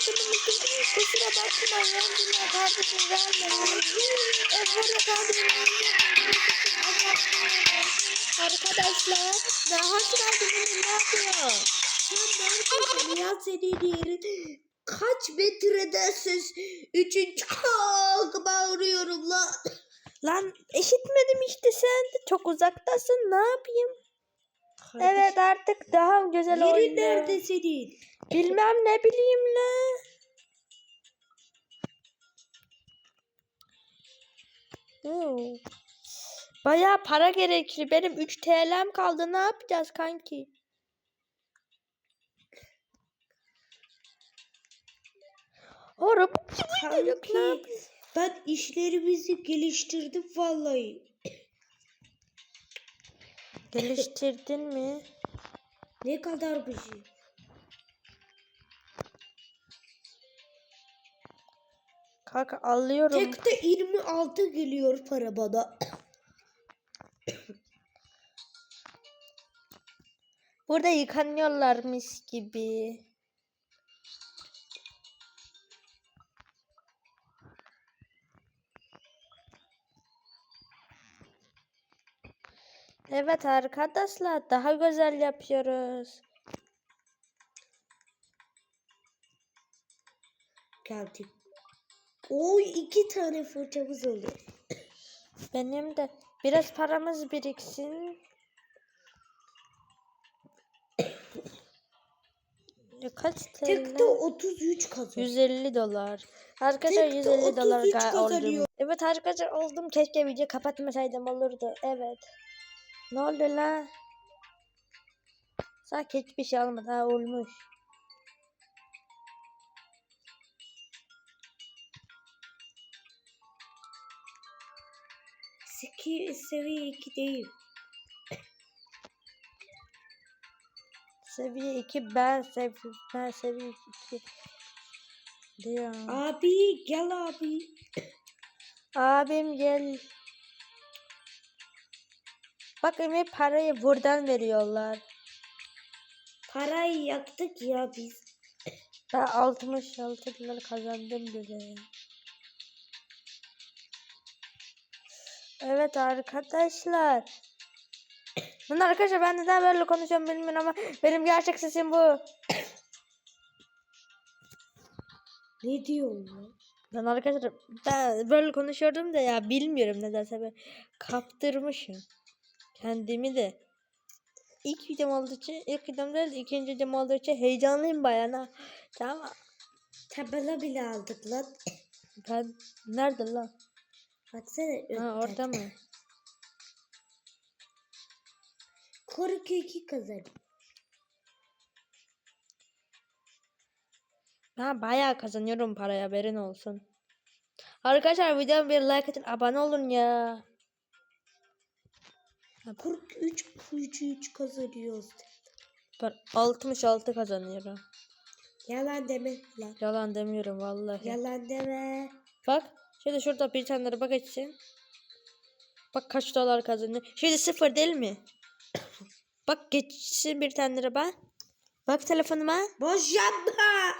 yardım ettim. Kusura bakma yandılar kardeşim verme. E burada kardeşim Arkadaşlar daha sıra günümüz ne yapıyor? Neredesin ya senin yerin? Kaç metredesin? Üçün çok bağırıyorum la. Lan eşitmedim işte sen de çok uzaktasın ne yapayım? Evet artık daha güzel Yerin oynuyor. nerede senin? Bilmem ne bileyim la. Oo. Bayağı para gerekli. Benim 3 TL'm kaldı. Ne yapacağız kanki? Ne Kanki ben işlerimizi geliştirdim vallahi. Geliştirdin mi? Ne kadar bir şey? Kanka alıyorum. Tekte 26 geliyor para bana. Burada yıkanıyorlar mis gibi. Evet arkadaşlar daha güzel yapıyoruz. Geldik. Oy iki tane fırçamız oluyor. Benim de biraz paramız biriksin. Ya kaç TL? Tekte 33 kazan. 150 dolar. Arkadaşlar Tekte 150 dolar 33 ga- oldum. Evet arkadaşlar oldum. Keşke video kapatmasaydım olurdu. Evet. Ne oldu la? Sanki hiçbir şey olmadı. Ha olmuş. Seki, seviye 2 değil. Seviye 2 ben sev ben seviye 2 diyor. Abi gel abi. Abim gel. Bak Emir parayı buradan veriyorlar. Parayı yaktık ya biz. Ben 66 dolar kazandım bile. Evet arkadaşlar. Lan arkadaşlar ben neden böyle konuşuyorum bilmiyorum ama benim gerçek sesim bu. Ne diyorsun lan? Lan arkadaşlar ben böyle konuşuyordum da ya bilmiyorum nedense ben kaptırmışım. Kendimi de. İlk videom olduğu için, ilk videom değil de ikinci videom olduğu için heyecanlıyım bayana. Tamam. Tabela bile aldık lan. Ben nerede lan? Baksana. Ha orada mı? 42 kazan. Ben bayağı kazanıyorum parayı haberin olsun. Arkadaşlar videoya bir like atın abone olun ya. 43 43 kazanıyoruz. Ben 66 kazanıyorum. Yalan deme lan. Yalan demiyorum vallahi. Yalan deme. Bak şöyle şurada bir tane araba geçsin. Bak kaç dolar kazanıyor. Şöyle sıfır değil mi? Bak geçsin bir tane araba. Bak telefonuma. Boş yapma.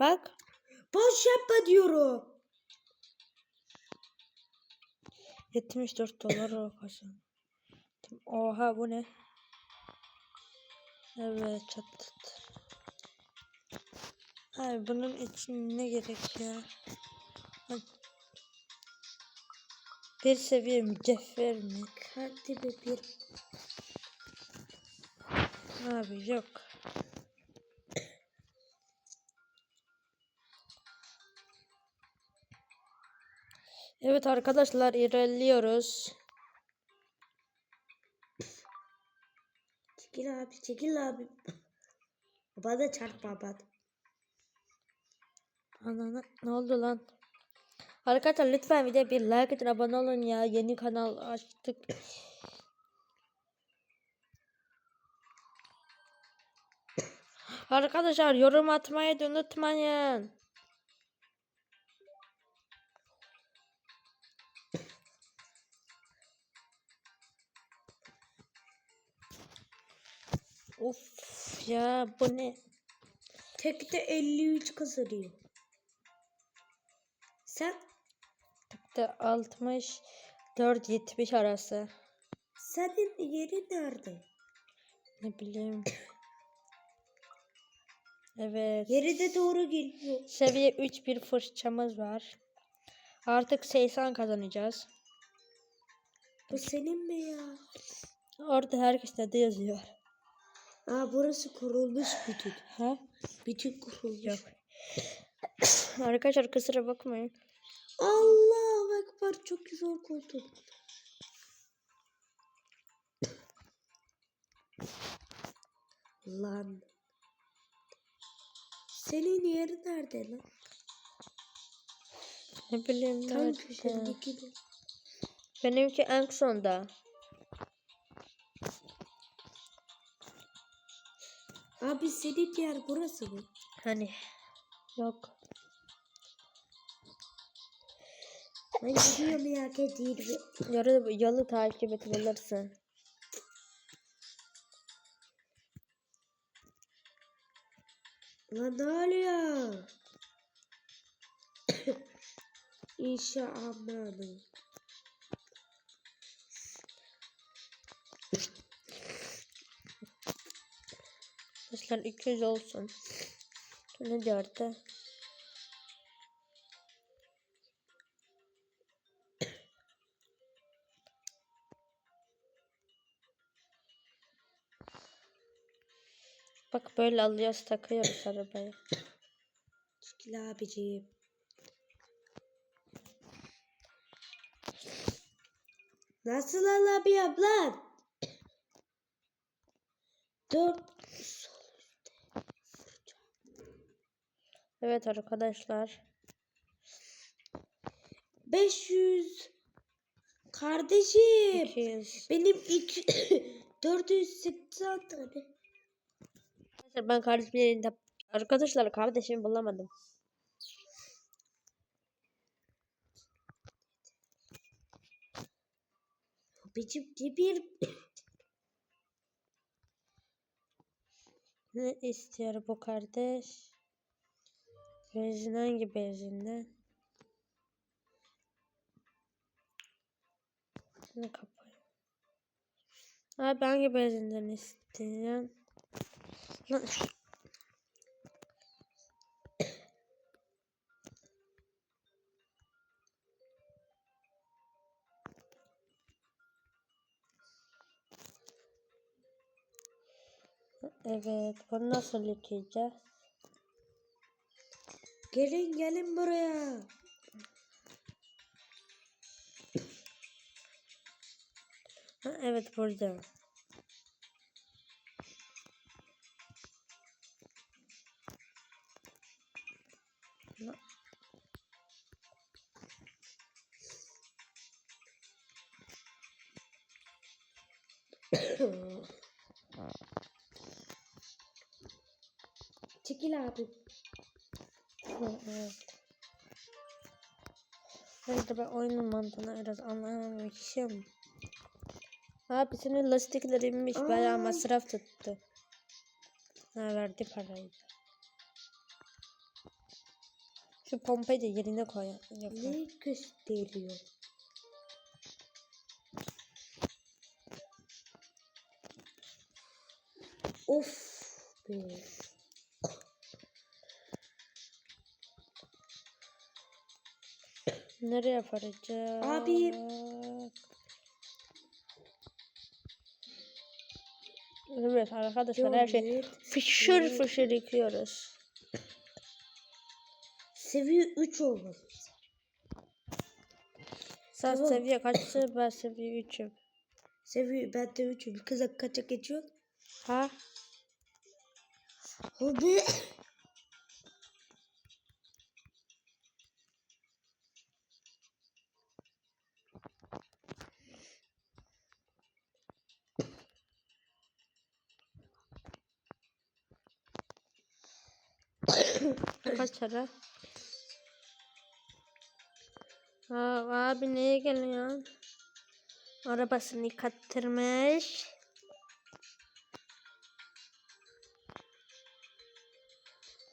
Bak. Boş yapma diyorum. 74 dolar o kazan. Oha bu ne? Evet çatlat. Ay bunun için ne gerek ya? Bir seviye mücevher mi? Kalbime bir Abi yok. Evet arkadaşlar ilerliyoruz. çekil abi çekil abi. Bana çarpma bana. Anana ne oldu lan? Arkadaşlar lütfen videoya bir like atın abone olun ya. Yeni kanal açtık. Arkadaşlar yorum atmayı da unutmayın. Of ya bu ne? Tekte 53 kazanıyor. Sen 64-70 arası. senin yeri nerede? Ne bileyim. Evet. Yeri de doğru geliyor. Seviye 3 bir fırçamız var. Artık 80 kazanacağız. Bu senin mi ya? Orada herkes de yazıyor. Aa burası kurulmuş bütün. Ha? Bütün kurulmuş. Yok. Arkadaşlar kusura bakmayın. Allah ekber çok güzel koltuk. Lan. Senin yeri nerede lan? Ne bileyim Tam nerede? Benimki en sonda. Abi senin yer burası mı? Hani yok. Ben gidiyorum ya değil mi? Yarı yolu takip edebilirsin. Lan ne oluyor? İnşa amanı. Arkadaşlar 200 olsun. Ne diyordu? Böyle alıyoruz takıyoruz arabaya. Çekil abiciğim. Nasıl alamıyorum lan? Dur. Evet arkadaşlar. 500. Kardeşim. 200. Benim iki 480 tane. Arkadaşlar ben kardeşimin elinde Arkadaşlar kardeşimi bulamadım. Abicim ne bir Ne istiyor bu kardeş? Benzin hangi benzinden? Şunu kapayım. Abi hangi benzinden istiyorsun? Lan Evet, bunu nasıl yıkayacağız? gelin gelin buraya. Ha, evet burada. Çekil abi. Hayır ben oyunun mantığını biraz anlamamışım. Abi senin lastikler inmiş bayağı Ay. masraf tuttu. Ha verdi parayı. Şu pompayı da yerine koy. Yok, Ne gösteriyor? Of be. Nereye varacak? Abi. Evet arkadaşlar her şey Gömlet, fışır evet. fışır yıkıyoruz. Seviye 3 olmalı. Sen Tamam. seviye kaçsın ben seviye 3'üm. Seviye ben de 3'üm. Kıza kaça geçiyor? Ha? Abi. Kaç ara? Aa, abi neye geliyorsun? Arabasını yıkattırmış.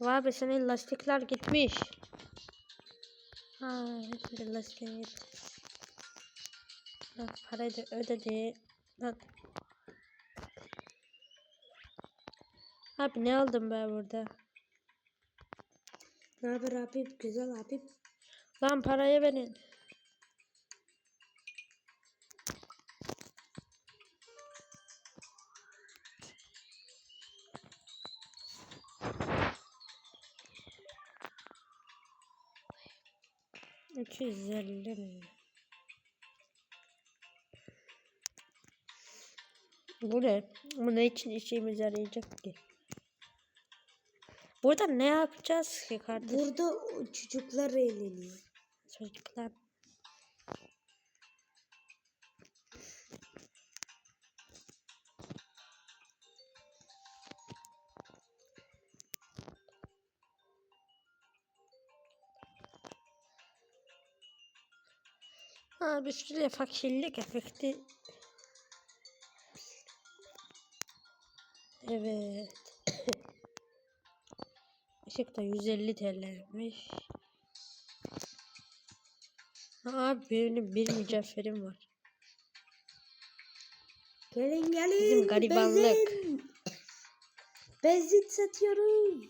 Be senin lastikler gitmiş. Ha, hepsi lastiğin gitti. Ha, parayı da ödedi. Lan. Abi ne aldım ben burada? Ne haber abim? Güzel abim. Lan parayı verin. İki yüz elli mi? Bu ne? Bu ne için işimize yarayacak ki? Burada ne yapacağız ki kardeşim? Burada çocuklar eğleniyor. Çocuklar. Ha bir sürü fakirlik efekti. Evet. Işık da 150 TL'ymiş. Abi benim bir mücevherim var. Gelin gelin. Bizim garibanlık. Benzin. Benzin satıyorum.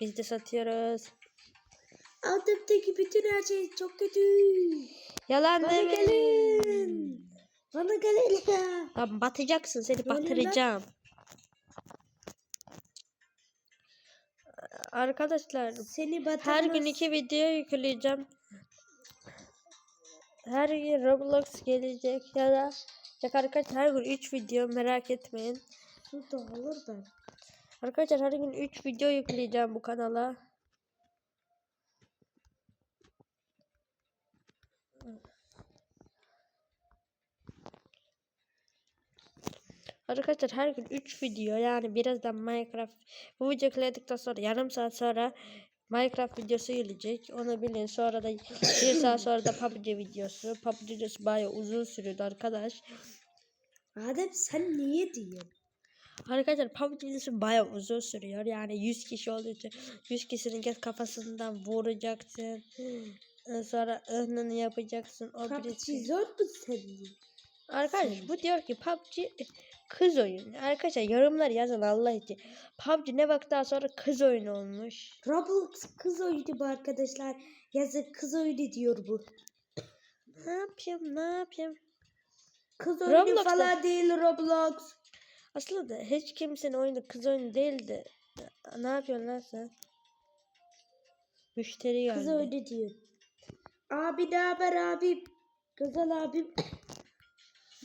Biz de satıyoruz. Aldığımdaki bütün her şey çok kötü. Yalan Bana gelin. Bana gelin ya. Lan batacaksın seni lan. batıracağım. Arkadaşlar Seni batamaz. her gün iki video yükleyeceğim. Her gün Roblox gelecek ya da ya arkadaşlar her gün 3 video merak etmeyin. Şurada olur ben. Arkadaşlar her gün 3 video yükleyeceğim bu kanala. Arkadaşlar her gün 3 video yani birazdan Minecraft bu video yükledikten sonra yarım saat sonra Minecraft videosu gelecek. Onu bilin. Sonra da bir saat sonra da PUBG videosu. PUBG videosu bayağı uzun sürüyordu arkadaş. Adem sen niye diyorsun? Arkadaşlar PUBG videosu bayağı uzun sürüyor. Yani 100 kişi olduğu için 100 kişinin kafasından vuracaksın. Sonra ıhnını yapacaksın. O PUBG birisi. zor mu senin? Arkadaş bu diyor ki PUBG kız oyunu. Arkadaşlar yorumlar yazın Allah için. PUBG ne vakitten sonra kız oyunu olmuş. Roblox kız oyunu bu arkadaşlar. Yazık kız oyunu diyor bu. Ne yapayım ne yapayım. Kız oyunu Roblox'ta- falan değil Roblox. Aslında hiç kimsenin oyunu kız oyunu değildi. Ne yapıyorsun lan sen? Müşteri geldi. Kız oyunu diyor. Abi ne haber abim? Güzel abim.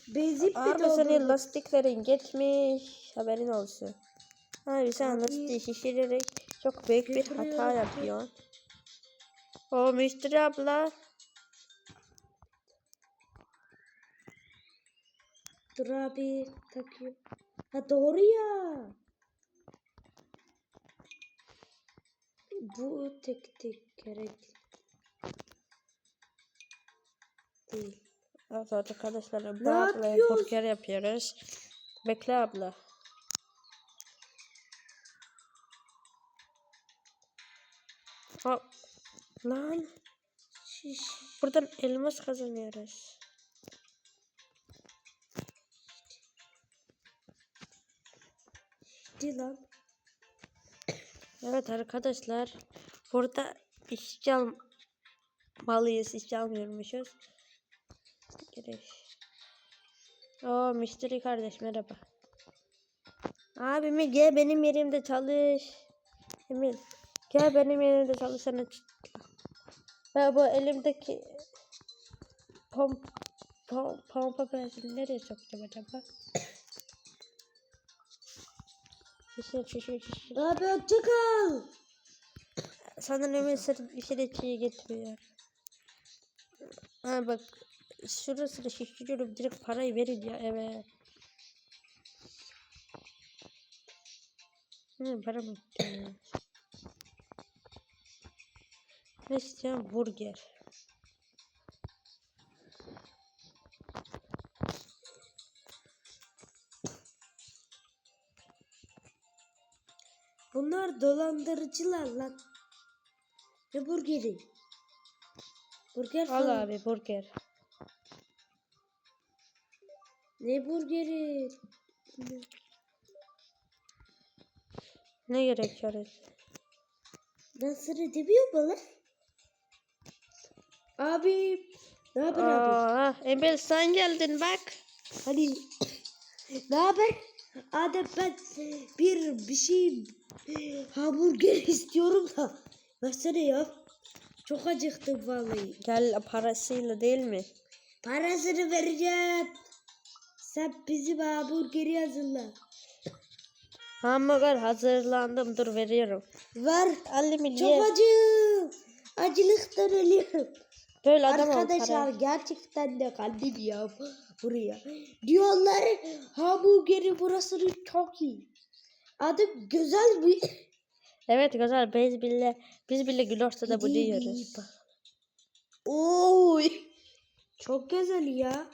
Benzin mi Abi senin doldurdun? lastiklerin gitmiş. Haberin olsun. Abi sen lastiği şişirerek çok büyük bir hata yapıyorsun. O müşteri abla. Dur abi takıyorum. Ha doğru ya. Bu tek tek gerek değil. Evet arkadaşlar bu ablaya burger yapıyoruz. Bekle abla. Hop. Lan Şiş. buradan elmas kazanıyoruz. Di lan. Evet arkadaşlar burada işçi almalıyız işçi almıyormuşuz. Giriş. Oo müşteri kardeş merhaba. Abimi gel benim yerimde çalış. Emin gel benim yerimde çalış sana. ç- Ben bu elimdeki pom pom pompa benzin nereye sokacağım acaba? Şişir şişir şişir. Abi hoşça kal. Sanırım Emin bir şey içiye getiriyor. Ha bak şurasını şişiriyorum direkt parayı verin ya eve. Hı, para mı? Ne istiyorum? Burger. Bunlar dolandırıcılar lan. Ne burgeri? Burger Al falan. abi burger. Ne burgeri? Ne gerekiyor? Ben sana demiyor mu lan? Abi. Ne haber abi? Aa, Emel sen geldin bak. Hani ne haber? Adem ben bir bir şey hamburger istiyorum da versene ya. Çok acıktım vallahi. Gel parasıyla değil mi? Parasını vereceğim. Sen bizim hamburgeri hazırla. Hamburger hazırlandım dur veriyorum. Ver. Ali mi Çok acı. Acılıktan ölüyorum. Böyle adam Arkadaşlar gerçekten de kaldım ya buraya. Diyorlar hamburgeri burası çok iyi. Adım güzel bir Evet güzel biz bile biz bile gülorsa da bu diyoruz. Oy. Çok güzel ya.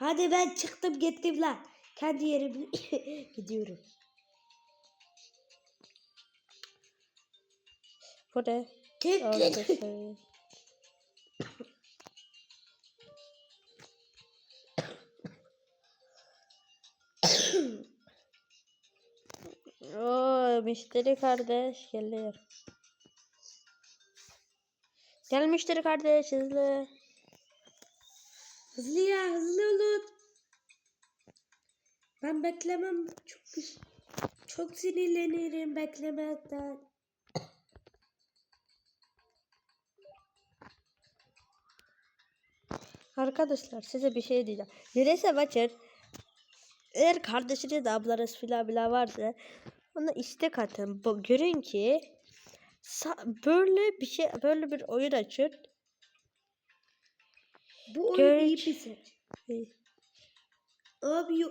Hadi ben çıktım gittim lan. Kendi yerime gidiyorum. Bu ne? Tek şey. Oo, müşteri kardeş geliyor. Gel müşteri kardeş hızlı. Hızlı ya hızlı olun. Ben beklemem. Çok çok sinirlenirim beklemekten. Arkadaşlar size bir şey diyeceğim. Neresi Watcher eğer kardeşiniz de ablanız filan bile varsa ona istek atın. Görün ki böyle bir şey böyle bir oyun açın. Bu oyunu iyi bir seç. Abi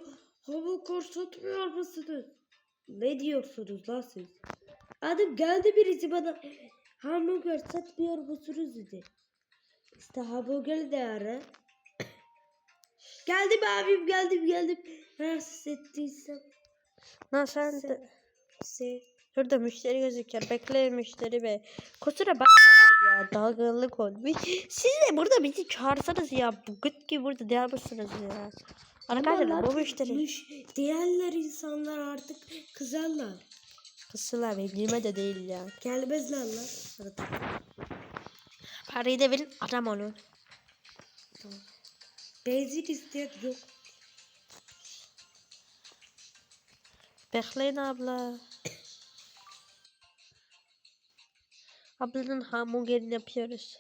kar satmıyor musunuz? Ne diyorsunuz lan siz? Adım geldi birisi bana hamburger satmıyor musunuz dedi. İşte hamburger de ara. geldim abim geldim geldim. Nasıl ettiysem. Lan sen de şurada müşteri gözüküyor. Bekleyin müşteri bey. Kusura bakmayın ya dalgınlık olmuş. Siz de burada bizi çağırsanız ya. Bu gıt gibi burada değil misiniz ya? Arkadaşlar bu müşteri. Müş, diğerler insanlar artık kızarlar. Kısılar bekleme de değil ya. Gelmezler lan. Arada. Parayı da verin adam olun. Benzin isteyen yok. Bekleyin abla. Ablanın hamburgerini yapıyoruz.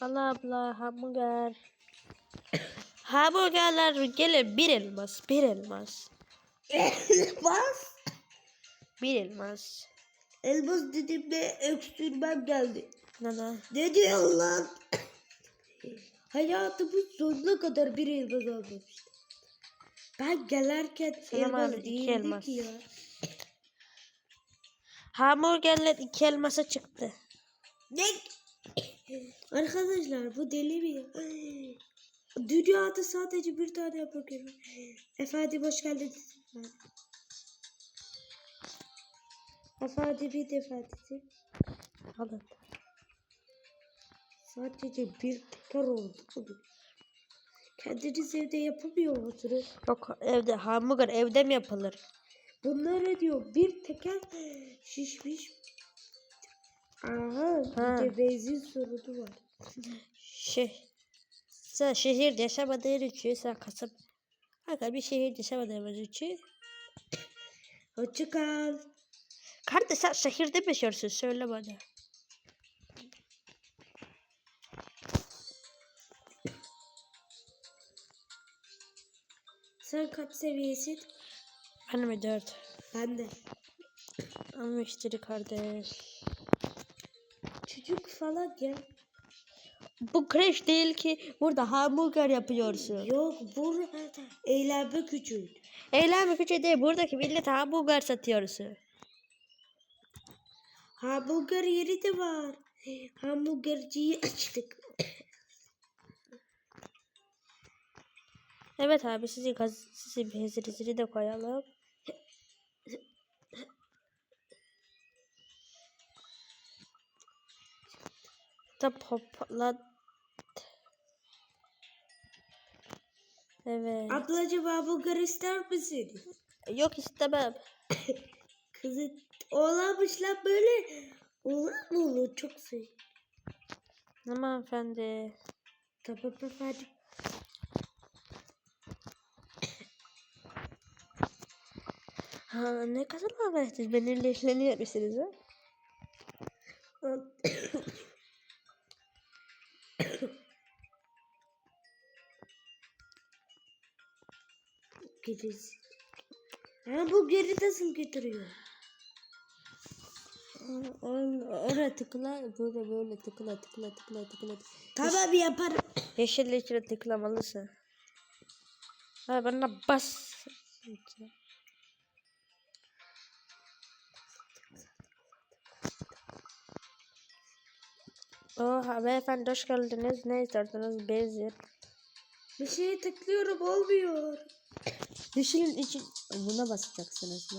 Allah abla hamburger. Hamburgerler gelin bir elmas, bir elmas, Bas. bir elmas. Elmas dediğimde öksürmem geldi. Nana. Ne diyorsun lan? Hayatımın sonuna kadar bir elmas almamıştım. Ben gelerken Selam elmas değildi elmas. ki ya. Hamburgerler iki elmasa çıktı. Ne? Arkadaşlar bu deli mi ya? Dünyada sadece bir tane hamburger var. Efendim hoş geldiniz. Efendim bir efendim. Alın. Sadece bir teker oldu. Kendiniz evde yapamıyor musunuz? Yok evde hamburger evde mi yapılır? Bunlar ne diyor? Bir teker şişmiş. Aha Ha. bir de benzin sorunu var. Şey, sen şehirde yaşamadığın için sen kasap. Hakikaten bir şehirde yaşamadığımız için. Hoşça kal. Kardeş sen şehirde mi yaşıyorsun? Söyle bana. Sen kaç seviyesin? Ben mi dört? Ben de. Ama müşteri kardeş. Çocuk falan gel. Bu kreş değil ki burada hamburger yapıyorsun. Yok bu eğlenme küçük. Eylem küçük değil buradaki millet hamburger satıyorsun. Hamburger yeri de var. Hamburgerciyi açtık. Evet abi sizi gaz sizi bezinizi de koyalım. Da popla Evet. Ablacığım hamburger ister misin? Yok istemem. Kızı oğlanmış lan böyle. Oğlan mı olur? Çok sev. Aman efendi. Tamam efendim. Ha, ne kadar habersiz benimle işleniyor musunuz ha? Gerisi. Ha bu geri nasıl getiriyor? Oraya tıkla, böyle böyle tıkla tıkla tıkla tıkla. Tamam yaparım. Yeşil içine tıklamalısın. Ha bana bas. Oh beyefendi hoş geldiniz. Ne isterseniz benzin. Bir şeye tıklıyorum olmuyor. Yeşilin için buna basacaksınız. Ne?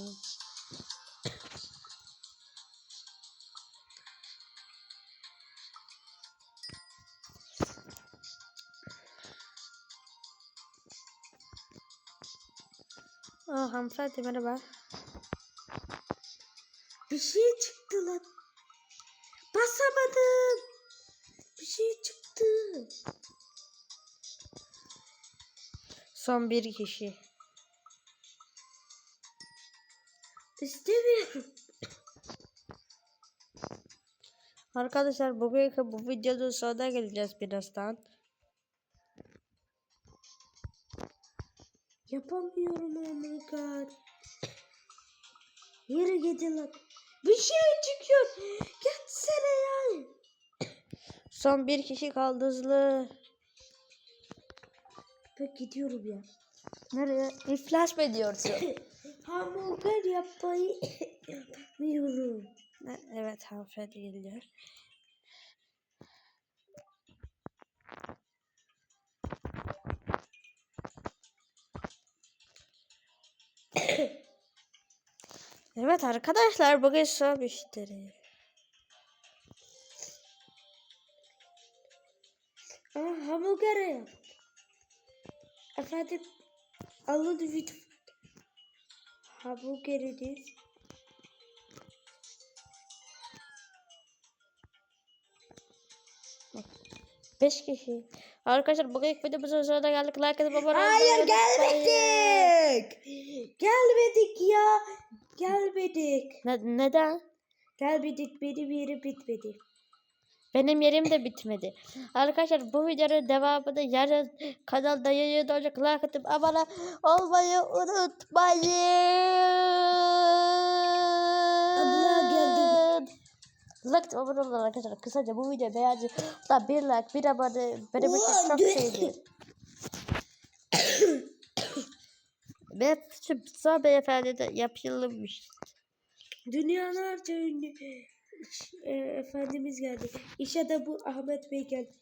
Oh hanımefendi merhaba. Bir şey çıktı lan. Basamadım. Bir şey çıktı. Son bir kişi. İstemiyorum. Arkadaşlar bugün bu videonun sonuna geleceğiz birazdan. Yapamıyorum hamburger. Yürü gidin lan. Bir şey çıkıyor. Gitsene ya. Son bir kişi kaldı hızlı. Ben gidiyorum ya. Nereye? İflas mı ediyorsun? Hamburger yapmayı yapamıyorum. E- evet hanımefendi geliyor. evet arkadaşlar bugün son müşteri. Ama hamburger yap. Efendim alın video. Hamburgeriniz. Beş kişi. Arkadaşlar bugün videomuzun sonuna geldik. Like atıp abone olmayı Hayır gelmedik. Gelmedik ya. Gelmedik. Ne- neden? Gelmedik benim yerim bitmedi. Benim yerim de bitmedi. Arkadaşlar bu videonun devamını yarın kanalda yayın olacak. Like atıp abone olmayı unutmayın. Abla geldi. Like abone olun arkadaşlar. Kısaca bu videoyu beğenin. Da bir like bir abone benim için çok dü- şeydi. Ve şu beyefendi de yapılmış. Dünyalarca ünlü e, efendimiz geldi. İşe de bu Ahmet Bey geldi.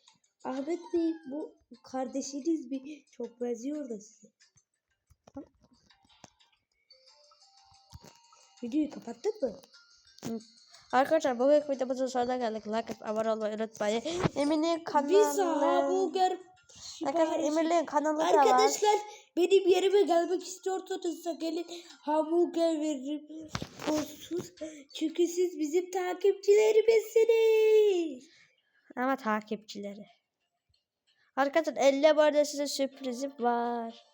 Ahmet Bey bu kardeşiniz mi? Çok benziyor da size. Videoyu kapattın mı? Arkadaşlar bugün videomuzun sonuna geldik. Like atıp abone olmayı unutmayın. Emin'in kanalı. Biz hamburger Arkadaşlar Emir'in kanalı da var. Arkadaşlar benim yerime gelmek istiyorsanız da gelin hamburger veririm. Olsun. Çünkü siz bizim takipçilerimizsiniz. Ama takipçileri. Arkadaşlar 50 bu arada size sürprizim var.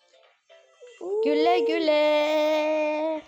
Güle güle.